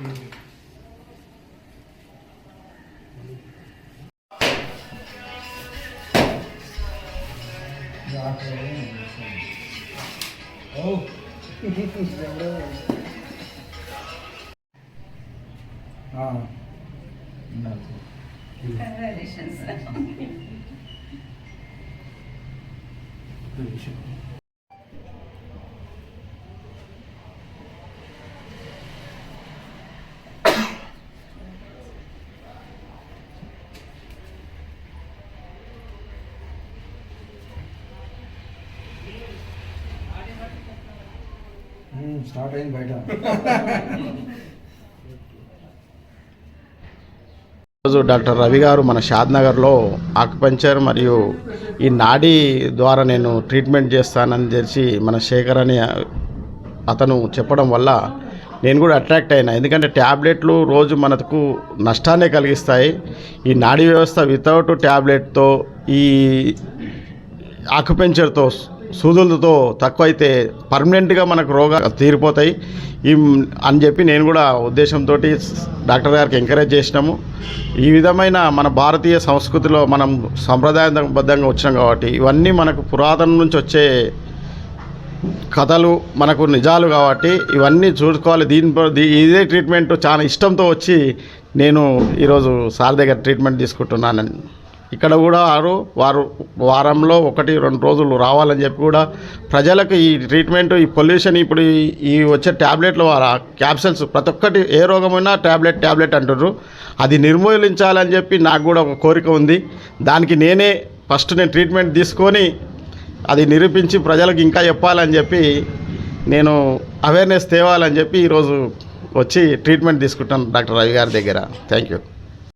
Oh. ah. No. Congratulations. Congratulations. Start అయింది బయట. ఈరోజు డాక్టర్ రవి గారు మన షాద్నగర్లో ఆకుపంచర్ మరియు ఈ నాడీ ద్వారా నేను ట్రీట్మెంట్ చేస్తానని తెలిసి మన శేఖర్ అని అతను చెప్పడం వల్ల నేను కూడా అట్రాక్ట్ అయినా. ఎందుకంటే ట్యాబ్లెట్లు రోజు మనకు నష్టాన్నే కలిగిస్తాయి. ఈ నాడీ వ్యవస్థ వితౌట్ ట్యాబ్లెట్తో ఈ ఆకుపెంచర్తో సూదులతో తక్కువైతే పర్మనెంట్గా మనకు రోగాలు తీరిపోతాయి. ఈ అని చెప్పి నేను కూడా ఉద్దేశంతో డాక్టర్ గారికి ఎంకరేజ్ చేసినాము. ఈ విధమైన మన భారతీయ సంస్కృతిలో మనం సంప్రదాయబద్ధంగా వచ్చినాం కాబట్టి ఇవన్నీ మనకు పురాతనం నుంచి వచ్చే కథలు మనకు నిజాలు కాబట్టి ఇవన్నీ చూసుకోవాలి. దీని దీ- ఇదే ట్రీట్మెంట్ చాలా ఇష్టంతో వచ్చి నేను ఈరోజు సార్ దగ్గర ట్రీట్మెంట్ తీసుకుంటున్నాను. ఇక్కడ కూడా వారు వారు వారంలో ఒకటి రెండు రోజులు రావాలని చెప్పి కూడా ప్రజలకు ఈ ట్రీట్మెంట్ ఈ పొల్యూషన్ ఇప్పుడు ఈ- వచ్చే ట్యాబ్లెట్లు వారా క్యాప్సల్స్ ప్రతి ఒక్కటి ఏ రోగమైనా ట్యాబ్లెట్ ట్యాబ్లెట్ అంటుర్రు. అది నిర్మూలించాలని చెప్పి నాకు కూడా ఒక కోరిక ఉంది. దానికి నేనే ఫస్ట్ నేను ట్రీట్మెంట్ తీసుకొని అది నిరూపించి ప్రజలకు ఇంకా చెప్పాలని చెప్పి నేను అవేర్నెస్ తేవాలని చెప్పి ఈరోజు వచ్చి ట్రీట్మెంట్ తీసుకుంటాను డాక్టర్ రవి గారి దగ్గర. Thank you